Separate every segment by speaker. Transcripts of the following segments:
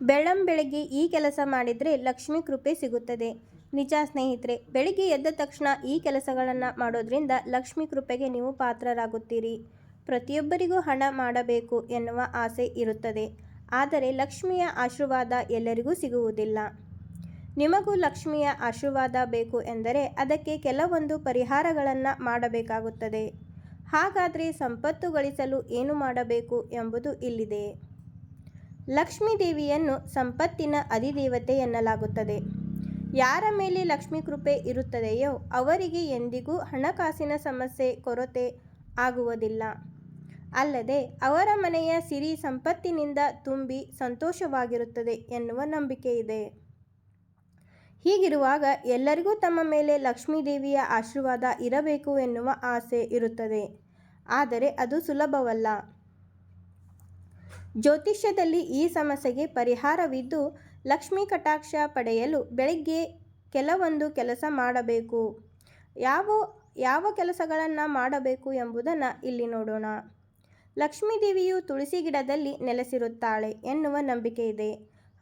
Speaker 1: ಬೆಳ್ಳಂಬೆಳಗ್ಗೆ ಈ ಕೆಲಸ ಮಾಡಿದರೆ ಲಕ್ಷ್ಮೀ ಕೃಪೆ ಸಿಗುತ್ತದೆ. ನಿಜ ಸ್ನೇಹಿತರೆ, ಬೆಳಿಗ್ಗೆ ಎದ್ದ ತಕ್ಷಣ ಈ ಕೆಲಸಗಳನ್ನು ಮಾಡೋದ್ರಿಂದ ಲಕ್ಷ್ಮೀ ಕೃಪೆಗೆ ನೀವು ಪಾತ್ರರಾಗುತ್ತೀರಿ. ಪ್ರತಿಯೊಬ್ಬರಿಗೂ ಹಣ ಮಾಡಬೇಕು ಎನ್ನುವ ಆಸೆ ಇರುತ್ತದೆ. ಆದರೆ ಲಕ್ಷ್ಮಿಯ ಆಶೀರ್ವಾದ ಎಲ್ಲರಿಗೂ ಸಿಗುವುದಿಲ್ಲ. ನಿಮಗೂ ಲಕ್ಷ್ಮಿಯ ಆಶೀರ್ವಾದ ಬೇಕು ಎಂದರೆ ಅದಕ್ಕೆ ಕೆಲವೊಂದು ಪರಿಹಾರಗಳನ್ನು ಮಾಡಬೇಕಾಗುತ್ತದೆ. ಹಾಗಾದರೆ ಸಂಪತ್ತು ಗಳಿಸಲು ಏನು ಮಾಡಬೇಕು ಎಂಬುದು ಇಲ್ಲಿದೆ. ಲಕ್ಷ್ಮೀ ದೇವಿಯನ್ನು ಸಂಪತ್ತಿನ ಅಧಿದೇವತೆ ಎನ್ನಲಾಗುತ್ತದೆ. ಯಾರ ಮೇಲೆ ಲಕ್ಷ್ಮೀ ಕೃಪೆ ಇರುತ್ತದೆಯೋ ಅವರಿಗೆ ಎಂದಿಗೂ ಹಣಕಾಸಿನ ಸಮಸ್ಯೆ, ಕೊರತೆ ಆಗುವುದಿಲ್ಲ. ಅಲ್ಲದೆ ಅವರ ಮನೆಯ ಸಿರಿ ಸಂಪತ್ತಿನಿಂದ ತುಂಬಿ ಸಂತೋಷವಾಗಿರುತ್ತದೆ ಎನ್ನುವ ನಂಬಿಕೆ ಇದೆ. ಹೀಗಿರುವಾಗ ಎಲ್ಲರಿಗೂ ತಮ್ಮ ಮೇಲೆ ಲಕ್ಷ್ಮೀ ದೇವಿಯ ಆಶೀರ್ವಾದ ಇರಬೇಕು ಎನ್ನುವ ಆಸೆ ಇರುತ್ತದೆ. ಆದರೆ ಅದು ಸುಲಭವಲ್ಲ. ಜ್ಯೋತಿಷ್ಯದಲ್ಲಿ ಈ ಸಮಸ್ಯೆಗೆ ಪರಿಹಾರವಿದ್ದು ಲಕ್ಷ್ಮೀ ಕಟಾಕ್ಷ ಪಡೆಯಲು ಬೆಳಗ್ಗೆ ಕೆಲವೊಂದು ಕೆಲಸ ಮಾಡಬೇಕು. ಯಾವ ಯಾವ ಕೆಲಸಗಳನ್ನು ಮಾಡಬೇಕು ಎಂಬುದನ್ನು ಇಲ್ಲಿ ನೋಡೋಣ. ಲಕ್ಷ್ಮೀ ದೇವಿಯು ತುಳಸಿ ಗಿಡದಲ್ಲಿ ನೆಲೆಸಿರುತ್ತಾಳೆ ಎನ್ನುವ ನಂಬಿಕೆ ಇದೆ.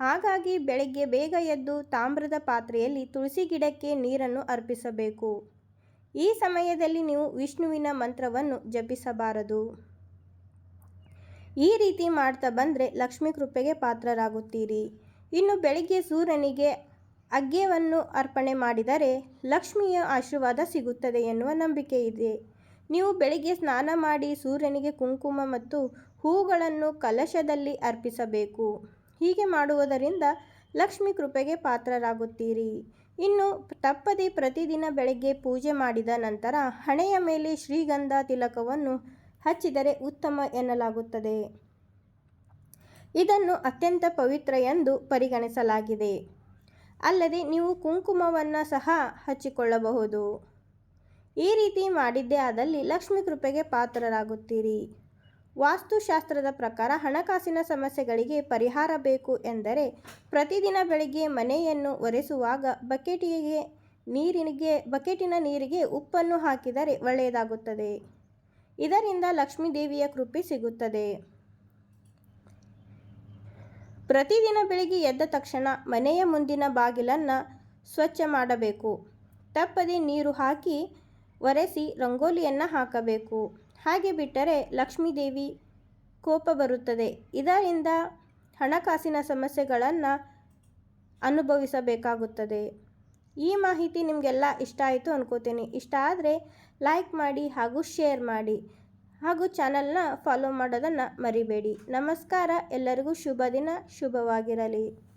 Speaker 1: ಹಾಗಾಗಿ ಬೆಳಗ್ಗೆ ಬೇಗ ಎದ್ದು ತಾಮ್ರದ ಪಾತ್ರೆಯಲ್ಲಿ ತುಳಸಿ ಗಿಡಕ್ಕೆ ನೀರನ್ನು ಅರ್ಪಿಸಬೇಕು. ಈ ಸಮಯದಲ್ಲಿ ನೀವು ವಿಷ್ಣುವಿನ ಮಂತ್ರವನ್ನು ಜಪಿಸಬಾರದು. ಈ ರೀತಿ ಮಾಡ್ತಾ ಬಂದರೆ ಲಕ್ಷ್ಮೀ ಕೃಪೆಗೆ ಪಾತ್ರರಾಗುತ್ತೀರಿ. ಇನ್ನು ಬೆಳಿಗ್ಗೆ ಸೂರ್ಯನಿಗೆ ಅಗ್ಯವನ್ನು ಅರ್ಪಣೆ ಮಾಡಿದರೆ ಲಕ್ಷ್ಮಿಯ ಆಶೀರ್ವಾದ ಸಿಗುತ್ತದೆ ಎನ್ನುವ ನಂಬಿಕೆ ಇದೆ. ನೀವು ಬೆಳಿಗ್ಗೆ ಸ್ನಾನ ಮಾಡಿ ಸೂರ್ಯನಿಗೆ ಕುಂಕುಮ ಮತ್ತು ಹೂಗಳನ್ನು ಕಲಶದಲ್ಲಿ ಅರ್ಪಿಸಬೇಕು. ಹೀಗೆ ಮಾಡುವುದರಿಂದ ಲಕ್ಷ್ಮಿ ಕೃಪೆಗೆ ಪಾತ್ರರಾಗುತ್ತೀರಿ. ಇನ್ನು ತಪ್ಪದೆ ಪ್ರತಿದಿನ ಬೆಳಗ್ಗೆ ಪೂಜೆ ಮಾಡಿದ ನಂತರ ಹಣೆಯ ಮೇಲೆ ಶ್ರೀಗಂಧ ತಿಲಕವನ್ನು ಹಚ್ಚಿದರೆ ಉತ್ತಮ ಎನ್ನಲಾಗುತ್ತದೆ. ಇದನ್ನು ಅತ್ಯಂತ ಪವಿತ್ರ ಎಂದು ಪರಿಗಣಿಸಲಾಗಿದೆ. ಅಲ್ಲದೆ ನೀವು ಕುಂಕುಮವನ್ನು ಸಹ ಹಚ್ಚಿಕೊಳ್ಳಬಹುದು. ಈ ರೀತಿ ಮಾಡಿದ್ದೇ ಆದಲ್ಲಿ ಲಕ್ಷ್ಮಿ ಕೃಪೆಗೆ ಪಾತ್ರರಾಗುತ್ತೀರಿ. ವಾಸ್ತುಶಾಸ್ತ್ರದ ಪ್ರಕಾರ ಹಣಕಾಸಿನ ಸಮಸ್ಯೆಗಳಿಗೆ ಪರಿಹಾರ ಬೇಕು ಎಂದರೆ ಪ್ರತಿದಿನ ಬೆಳಿಗ್ಗೆ ಮನೆಯನ್ನು ಒರೆಸುವಾಗ ಬಕೆಟಿಗೆ ನೀರಿನಿಗೆ ಬಕೆಟಿನ ನೀರಿಗೆ ಉಪ್ಪನ್ನು ಹಾಕಿದರೆ ಒಳ್ಳೆಯದಾಗುತ್ತದೆ. ಇದರಿಂದ ಲಕ್ಷ್ಮೀ ದೇವಿಯ ಕೃಪೆ ಸಿಗುತ್ತದೆ. ಪ್ರತಿದಿನ ಬೆಳಿಗ್ಗೆ ಎದ್ದ ತಕ್ಷಣ ಮನೆಯ ಮುಂದಿನ ಬಾಗಿಲನ್ನು ಸ್ವಚ್ಛ ಮಾಡಬೇಕು. ತಪ್ಪದೆ ನೀರು ಹಾಕಿ ಒರೆಸಿ ರಂಗೋಲಿಯನ್ನು ಹಾಕಬೇಕು. ಹಾಗೆ ಬಿಟ್ಟರೆ ಲಕ್ಷ್ಮೀ ದೇವಿ ಕೋಪ ಬರುತ್ತದೆ. ಇದರಿಂದ ಹಣಕಾಸಿನ ಸಮಸ್ಯೆಗಳನ್ನು ಅನುಭವಿಸಬೇಕಾಗುತ್ತದೆ. ಈ ಮಾಹಿತಿ ನಿಮಗೆಲ್ಲ ಇಷ್ಟ ಆಯಿತು ಅನ್ಕೋತೀನಿ. ಇಷ್ಟ ಆದರೆ ಲೈಕ್ ಮಾಡಿ ಹಾಗೂ ಶೇರ್ ಮಾಡಿ ಹಾಗೂ ಚಾನಲ್ನ ಫಾಲೋ ಮಾಡೋದನ್ನು ಮರಿಬೇಡಿ. ನಮಸ್ಕಾರ. ಎಲ್ಲರಿಗೂ ಶುಭ ದಿನ. ಶುಭವಾಗಿರಲಿ.